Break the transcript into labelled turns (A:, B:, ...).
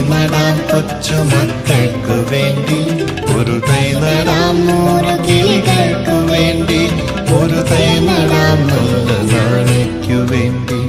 A: തൈ കൊച്ചു മക്കൾക്ക് വേണ്ടി. ഒരു തൈ നൂറ് കിളികൾക്കു വേണ്ടി.
B: ഒരു തൈ നല്ല നാണയ്ക്കു വേണ്ടി.